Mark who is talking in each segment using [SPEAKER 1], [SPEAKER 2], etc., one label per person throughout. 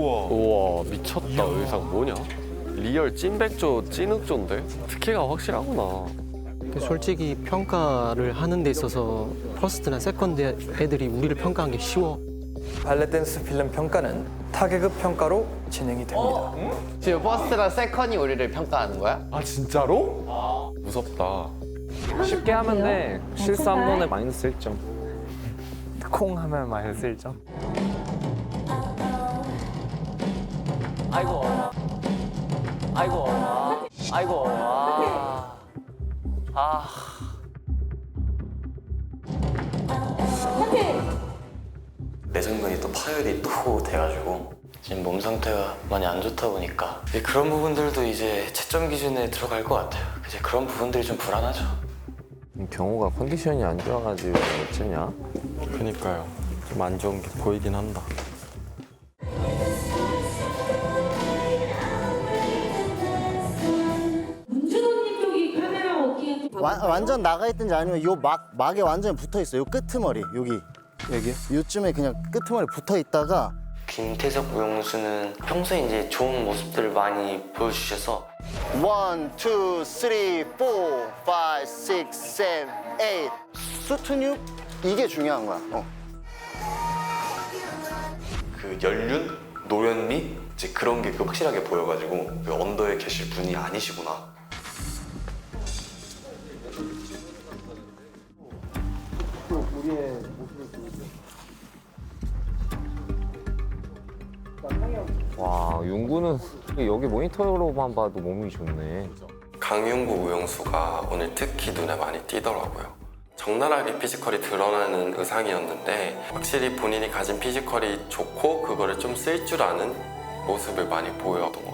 [SPEAKER 1] 우와 미쳤다 의상 뭐냐? 리얼 찐백조 찐흑조인데 특혜가 확실하구나.
[SPEAKER 2] 솔직히 평가를 하는 데 있어서 퍼스트나 세컨드 애들이 우리를 평가하는 게 쉬워.
[SPEAKER 3] 발레 댄스 필름 평가는 타계급 평가로 진행이 됩니다.
[SPEAKER 4] 지금 퍼스트랑 세컨이 우리를 평가하는 거야?
[SPEAKER 5] 아 진짜로?
[SPEAKER 1] 무섭다.
[SPEAKER 5] 쉽게 하면 돼. 실수 한 번에 마이너스 1점. 콩 하면 마이너스 1점.
[SPEAKER 6] 아이고. 아이고. 아이고. 아. 아.
[SPEAKER 7] 내전근이 또 파열이 또 돼가지고 지금 몸 상태가 많이 안 좋다 보니까 이제 그런 부분들도 이제 채점 기준에 들어갈 것 같아요. 이제 그런 부분들이 좀 불안하죠.
[SPEAKER 1] 경호가 컨디션이 안 좋아가지고 어쩌냐? 그니까요. 좀 안 좋은 게 보이긴 한다.
[SPEAKER 8] 와- 완전 나가 있든지 아니면 요 막 막에 완전 붙어 있어. 요 끄트머리 여기 여기 요쯤에 그냥 끄트머리 붙어 있다가
[SPEAKER 7] 김태석 우영수는 평소에 이제 좋은 모습들을 많이 보여주셔서
[SPEAKER 8] 원, 투, 쓰리, 포, 파이, 에잇 수트뉴 이게 중요한 거야. 어.
[SPEAKER 7] 그 연륜, 노련미 이제 그런 게 그 확실하게 보여가지고 그 언더에 계실 분이 아니시구나.
[SPEAKER 5] 와 윤구는 여기 모니터로만 봐도 몸이 좋네.
[SPEAKER 1] 강윤구 우영수가 오늘 특히 눈에 많이 띄더라고요. 적나라하게 피지컬이 드러나는 의상이었는데 확실히 본인이 가진 피지컬이 좋고 그거를 좀 쓸 줄 아는 모습을 많이 보여던 것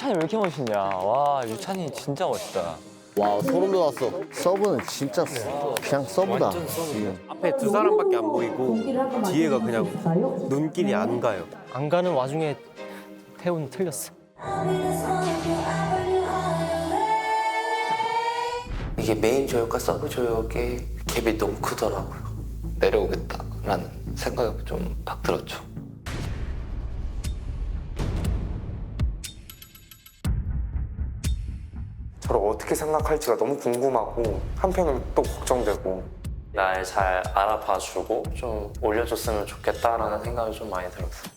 [SPEAKER 6] 유찬이, 왜 이렇게 멋있냐. 와, 유찬이 진짜 멋있다.
[SPEAKER 8] 와 소름 돋았어. 서브는 진짜 그냥 서브다.
[SPEAKER 2] 앞에 두 사람밖에 안 보이고 뒤에가 그냥 눈길이 안 가요. 안 가는 와중에 태훈 틀렸어.
[SPEAKER 7] 이게 메인 조역과 서브 조역의 갭이 너무 크더라고요. 내려오겠다라는 생각이 좀 팍 들었죠.
[SPEAKER 5] 저를 어떻게 생각할지가 너무 궁금하고 한편으로 또 걱정되고
[SPEAKER 7] 날 잘 알아봐주고 좀 올려줬으면 좋겠다라는 생각이 좀 많이 들었어요.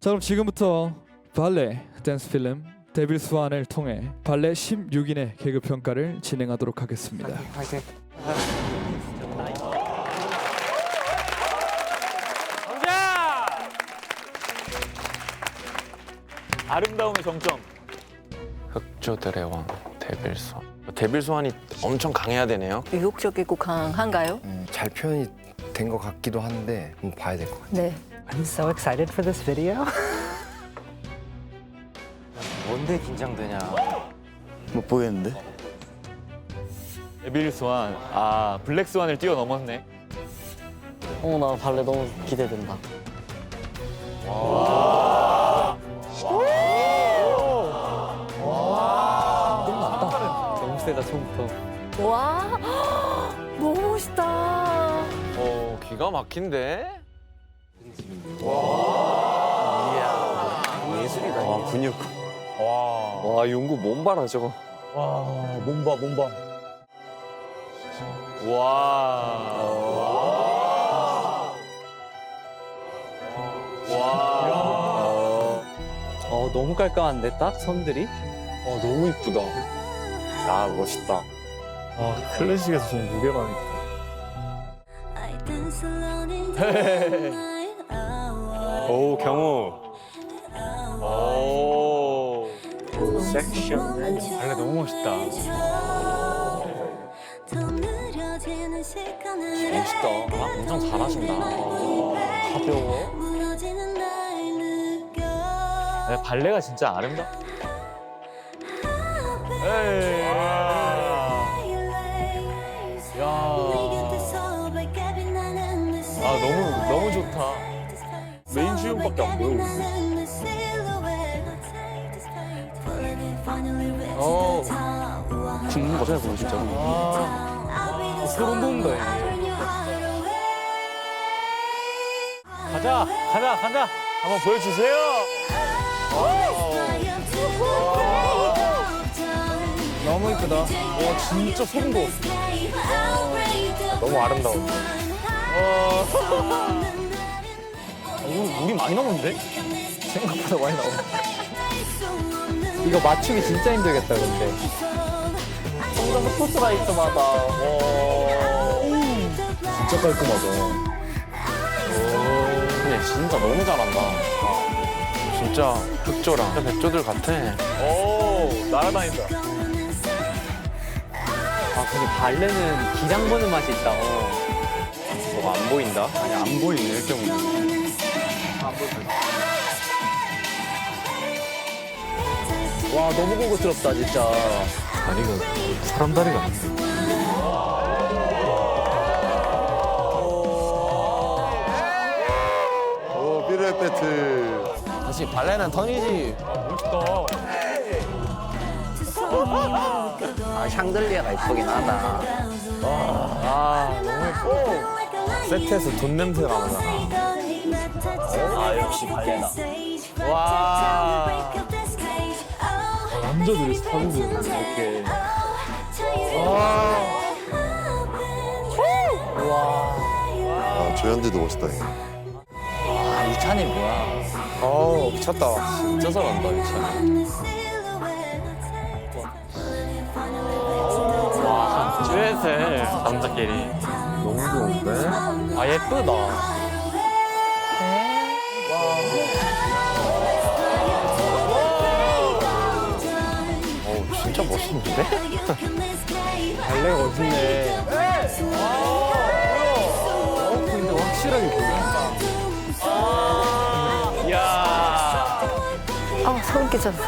[SPEAKER 9] 자 그럼 지금부터 발레 댄스 필름 데빌 스완을 통해 발레 16인의 개그 평가를 진행하도록 하겠습니다.
[SPEAKER 5] 파이팅.
[SPEAKER 6] 아름다움의 정점.
[SPEAKER 1] 흑조들의 왕 데빌스완. 데빌스완이 엄청 강해야 되네요.
[SPEAKER 10] 유혹적이고 강한가요?
[SPEAKER 11] 잘 표현이 된 것 같기도 한데 한번 봐야 될 것 같아요.
[SPEAKER 10] 네.
[SPEAKER 6] I'm so excited for this video.
[SPEAKER 5] 뭔데 긴장되냐?
[SPEAKER 8] 못 보겠는데?
[SPEAKER 6] 데빌 스완. 아, 블랙 스완을 뛰어넘었네.
[SPEAKER 2] 어, 나 발레 너무 기대된다.
[SPEAKER 6] 처음부터.
[SPEAKER 10] 와, 너무 멋있다.
[SPEAKER 1] 어 기가 막힌데?
[SPEAKER 5] 예술이다.
[SPEAKER 1] 와 근육.
[SPEAKER 6] 와.
[SPEAKER 1] 와 윤구 몸 봐라 저거.
[SPEAKER 6] 와, 몸봐, 몸봐. 와. 와. 어, 너무 깔끔한데, 딱 선들이?
[SPEAKER 1] 어 너무 이쁘다. 아 멋있다.
[SPEAKER 6] 아, 클래식에서 좀 무게감 있다.
[SPEAKER 1] 오 경호. 오.
[SPEAKER 6] 섹션. 발레 너무 멋있다.
[SPEAKER 1] 멋있다. 아, 엄청 잘하신다.
[SPEAKER 6] 가벼워.
[SPEAKER 12] 날 느껴
[SPEAKER 6] 네, 발레가 진짜 아름다. 에이.
[SPEAKER 13] 주연밖에 안 보여.
[SPEAKER 12] 어,
[SPEAKER 6] 죽는 거잖아, 그거 진짜로.
[SPEAKER 12] 아,
[SPEAKER 13] 소름 돋는다,
[SPEAKER 6] 가자, 가자, 가자. 한번 보여주세요.
[SPEAKER 13] 너무 이쁘다. 와 진짜 소름 돋. 너무 아름다워.
[SPEAKER 6] 우리, 우리 많이 넘었는데?
[SPEAKER 13] 생각보다 많이 나와. 이거 맞추기 진짜 힘들겠다 근데.
[SPEAKER 6] 포스가 있어마다.
[SPEAKER 13] 진짜 깔끔하다.
[SPEAKER 6] 근데 진짜 너무 잘한다.
[SPEAKER 13] 진짜 흑조랑 진짜 백조들 같아.
[SPEAKER 6] 오, 날아다닌다. 아, 근데 발레는 기량 보는 맛이 있다. 어.
[SPEAKER 14] 뭐가 안 보인다?
[SPEAKER 6] 아니, 안 보이네, 일경은.
[SPEAKER 13] 와 너무 고급스럽다 진짜.
[SPEAKER 9] 다리가 사람 다리가 아닌데.
[SPEAKER 11] 오 삐르 배틀.
[SPEAKER 6] 다시 발레는 턴이지. 멋있다. 아, 샹들리아가 이쁘긴 하다.
[SPEAKER 13] 아 너무 예뻐. 세트에서 돈 냄새가 나잖아.
[SPEAKER 6] 아, 역시 발레다.
[SPEAKER 13] 와.
[SPEAKER 9] 남자들이 스타들이 이렇게
[SPEAKER 11] 아 조연들도 멋있다.
[SPEAKER 6] 아, 이찬이 뭐야.
[SPEAKER 13] 어우 미쳤다.
[SPEAKER 6] 진짜 잘한다, 이찬이. 와, 듀엣을 남자끼리.
[SPEAKER 13] 너무 좋은데?
[SPEAKER 6] 아, 예쁘다.
[SPEAKER 13] 멋있는데?
[SPEAKER 9] 발레가 멋있네. 어, 근데 확실하게 보인다.
[SPEAKER 6] 이야.
[SPEAKER 10] 아, 소름 끼쳤어.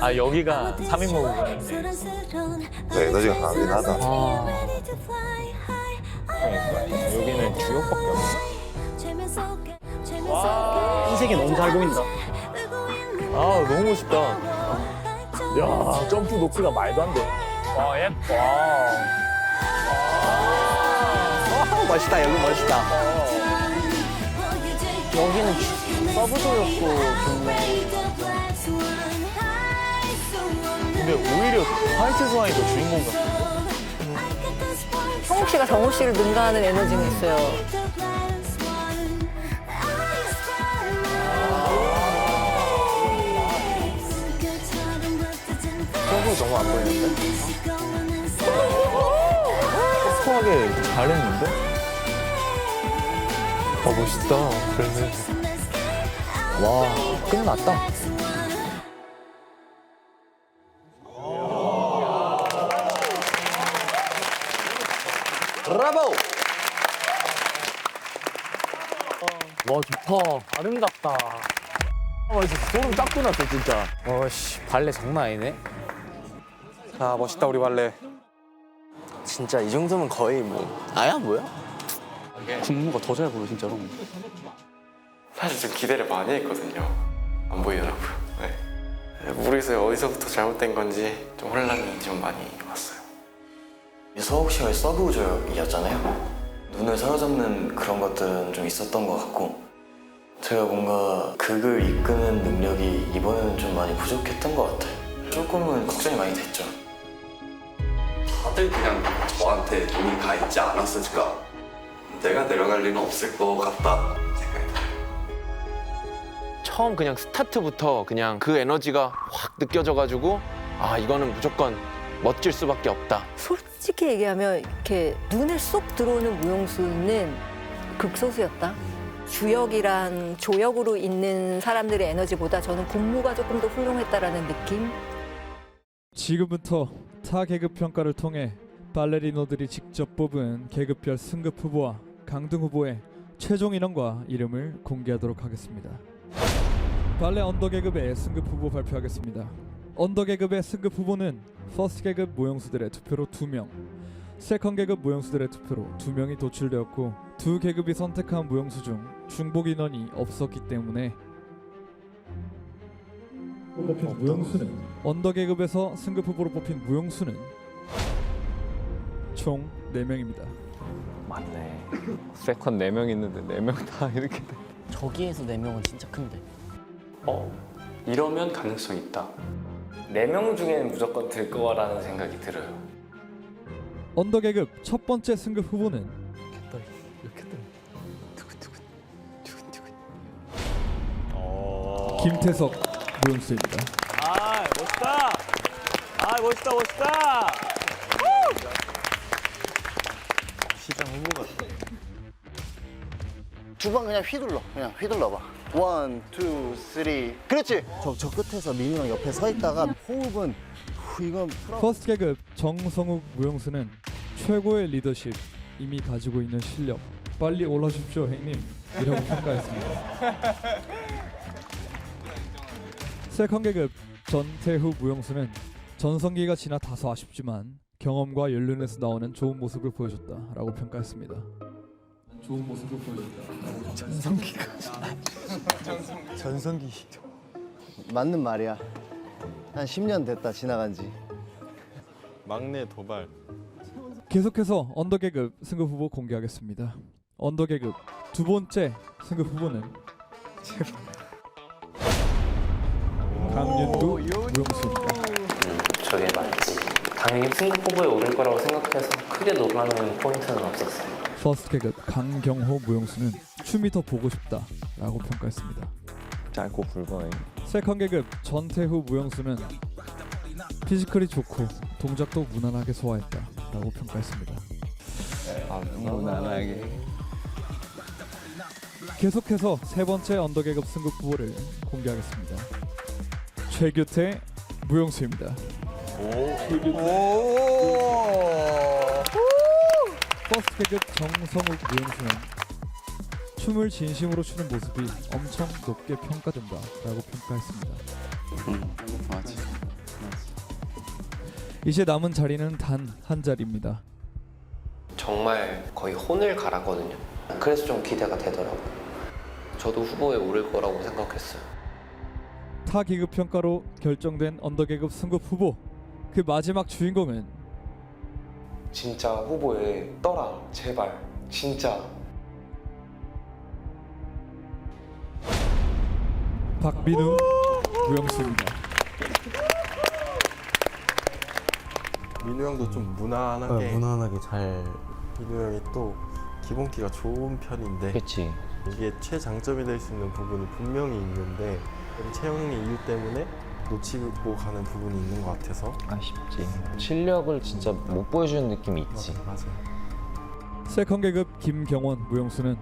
[SPEAKER 6] 아, 여기가 3인 모국인데.
[SPEAKER 11] 네, 에너지가 강하긴 하다.
[SPEAKER 6] 여기는 주역밖에 없네.
[SPEAKER 12] 흰색이 너무 잘 보인다.
[SPEAKER 13] 아 너무 멋있다. 야 점프 높이가 말도 안 돼.
[SPEAKER 6] 와, 예뻐.
[SPEAKER 13] 아, 멋있다 여기 멋있다.
[SPEAKER 6] 여기는 서브도였고, 좋네. 근데 오히려 화이트 스와이 더 주인공 같아.
[SPEAKER 10] 성욱 씨가 정우 씨를 능가하는 에너지는 있어요.
[SPEAKER 13] 너무 안 보이는데? 소소하게 잘했는데? 아 멋있다. 그러네. 와 끝났다.
[SPEAKER 4] 브라보!
[SPEAKER 6] 와, 좋다. 아름답다.
[SPEAKER 13] 아 진짜 소름 딱 돋았어 진짜.
[SPEAKER 6] 어씨, 발레 장난 아니네.
[SPEAKER 13] 아 멋있다 우리 발레.
[SPEAKER 6] 진짜 이 정도면 거의 뭐. 아야, 뭐야? 군무가 더 잘 보여, 진짜로.
[SPEAKER 1] 사실 좀 기대를 많이 했거든요. 안 보이더라고요. 네. 모르겠어요. 어디서부터 잘못된 건지 좀 혼란이 좀 많이 왔어요.
[SPEAKER 7] 서욱 씨가 서브 조역이었잖아요. 눈을 사로잡는 그런 것들은 좀 있었던 것 같고 제가 뭔가 극을 이끄는 능력이 이번에는 좀 많이 부족했던 것 같아요. 조금은 걱정이 많이 됐죠.
[SPEAKER 1] 다들 그냥 저한테 눈이 가 있지 않았을까? 내가 내려갈 리는 없을 것 같다 생각이
[SPEAKER 4] 처음 그냥 스타트부터 그냥 그 에너지가 확 느껴져가지고 아 이거는 무조건 멋질 수밖에 없다.
[SPEAKER 10] 솔직히 얘기하면 이렇게 눈에 쏙 들어오는 무용수는 극소수였다. 주역이랑 조역으로 있는 사람들의 에너지보다 저는 군무가 조금 더 훌륭했다라는 느낌?
[SPEAKER 9] 지금부터 타 계급 평가를 통해 발레리노들이 직접 뽑은 계급별 승급 후보와 강등 후보의 최종 인원과 이름을 공개하도록 하겠습니다. 발레 언더 계급의 승급 후보 발표하겠습니다. 언더 계급의 승급 후보는 퍼스트 계급 모형수들의 투표로 2명, 세컨 계급 모형수들의 투표로 2명이 도출되었고 두 계급이 선택한 무용수 중 중복 인원이 없었기 때문에 뽑힌 무용수는 언더 계급에서 승급 후보로 뽑힌 무용수는 총 4명입니다.
[SPEAKER 5] 맞네. 세컨 4명 있는데 4명 다 이렇게 돼.
[SPEAKER 6] 저기에서 네 명은 진짜 큰데.
[SPEAKER 15] 어, 이러면 가능성 있다. 네명 중에는 무조건 들 거라는 생각이 들어요.
[SPEAKER 9] 언더 계급 첫 번째 승급 후보는 김태석 무용수입니다.
[SPEAKER 5] 아 멋있다. 아 멋있다 멋있다.
[SPEAKER 8] 시장 후보 같아. 두 번 그냥 휘둘러. 그냥 휘둘러봐. 원, 투, 쓰리. 그렇지. 저, 저 끝에서 민우랑 옆에 서 있다가 호흡은 후, 이건.
[SPEAKER 9] 퍼스트 계급 정성욱 무용수는 최고의 리더십 이미 가지고 있는 실력 빨리 올라오십시오 형님 이라고 평가했습니다. 세컨 계급 전태후 무용수는 전성기가 지나 다소 아쉽지만 경험과 연륜에서 나오는 좋은 모습을 보여줬다라고 평가했습니다. 좋은 모습을 보여줬다.
[SPEAKER 8] 전성기가. 전성기. 맞는 말이야. 한 10년 됐다 지나간 지.
[SPEAKER 1] 막내 도발.
[SPEAKER 9] 계속해서 언더 계급 승급 후보 공개하겠습니다. 언더 계급 두 번째 승급 후보는 강윤구 무용수입니다.
[SPEAKER 15] 저게 맞지. 당연히 승급 후보에 오를 거라고 생각해서 크게 놀라는 포인트는 없었어요.
[SPEAKER 9] 퍼스트 계급 강경호 무용수는 춤이 더 보고 싶다라고 평가했습니다.
[SPEAKER 5] 짧고 굵어요.
[SPEAKER 9] 세컨 계급 전태후 무용수는 피지컬이 좋고 동작도 무난하게 소화했다라고 평가했습니다.
[SPEAKER 5] 아 무난하게.
[SPEAKER 9] 계속해서 세 번째 언더 계급 승급 후보를 공개하겠습니다. 최규태 무용수입니다. 퍼스트 계급 정성욱 무용수는 춤을 진심으로 추는 모습이 엄청 높게 평가된다라고 평가했습니다.
[SPEAKER 6] 맞지.
[SPEAKER 9] 이제 남은 자리는 단 한 자리입니다.
[SPEAKER 16] 정말 거의 혼을 갈았거든요. 그래서 좀 기대가 되더라고요. 저도 후보에 오를 거라고 생각했어요.
[SPEAKER 9] 타 계급 평가로 결정된 언더 계급 승급 후보 그 마지막 주인공은
[SPEAKER 15] 진짜 후보에 떠라, 제발. 진짜.
[SPEAKER 9] 박민우 무용수입니다.
[SPEAKER 1] 민우 형도 좀 무난하게.
[SPEAKER 11] 무난하게 잘.
[SPEAKER 1] 민우 형이 또 기본기가 좋은 편인데.
[SPEAKER 4] 그치.
[SPEAKER 1] 이게 최장점이 될 수 있는 부분이 분명히 있는데 채용의 이유 때문에 놓치고 가는 부분이 있는 것 같아서
[SPEAKER 5] 아쉽지. 실력을 진짜 못 보여주는 느낌이 있지.
[SPEAKER 1] 맞아요.
[SPEAKER 9] 세컨 계급 김경원 무용수는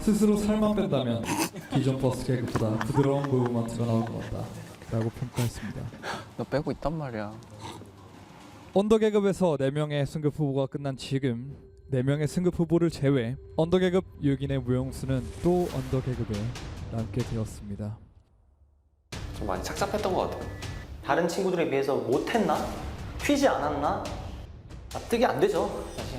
[SPEAKER 9] 스스로 살만 뺀다면 기존 버스 계급보다 부드러운 무브먼트가 나올 것 같다 라고 평가했습니다.
[SPEAKER 6] 너 빼고 있단 말이야.
[SPEAKER 9] 언더 계급에서 4명의 승급 후보가 끝난 지금 4명의 승급 후보를 제외 언더 계급 6인의 무용수는 또 언더 계급에 남게 되었습니다.
[SPEAKER 16] 좀 많이 착잡했던 것 같아요.
[SPEAKER 13] 다른 친구들에 비해서 못했나? 튀지 않았나? 납득이 안 되죠, 사실.